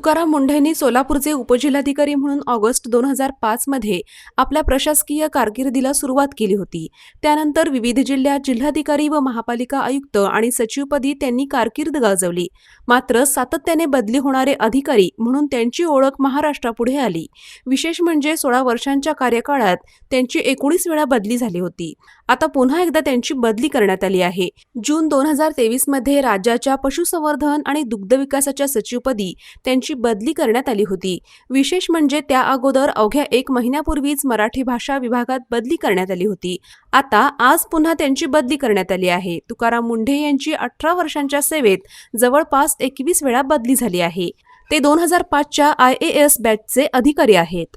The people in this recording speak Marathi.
तुकाराम मुंढेंनी सोलापूरचे उपजिल्हाधिकारी म्हणून ऑगस्ट दोन हजार पाचमध्ये आपल्या प्रशासकीय कारकिर्दीला सुरुवात केली होती. त्यानंतर विविध जिल्ह्यात जिल्हाधिकारी व महापालिका आयुक्त आणि सचिवपदी त्यांनी कारकीर्द गाजवली. मात्र सातत्याने बदली होणारे अधिकारी म्हणून त्यांची ओळख महाराष्ट्रापुढे आली. विशेष म्हणजे सोळा वर्षांच्या कार्यकाळात त्यांची एकोणीस वेळा बदली झाली होती. आता पुन्हा एकदा त्यांची बदली करण्यात आली आहे. जून दोन हजार तेवीसमध्ये राज्याच्या पशुसंवर्धन आणि दुग्ध विकासाच्या सचिवपदी त्यांची बदली करण्यात आली होती. विशेष म्हणजे त्या अगोदर अवघ्या एक महिन्यापूर्वीच मराठी भाषा विभागात बदली करण्यात आली होती. आता आज पुन्हा त्यांची बदली करण्यात आली आहे. तुकाराम मुंढे यांची अठरा वर्षांच्या सेवेत जवळपास एकवीस वेळा बदली झाली आहे. ते दोन हजार पाचच्या आय ए एस बॅचचे अधिकारी आहेत.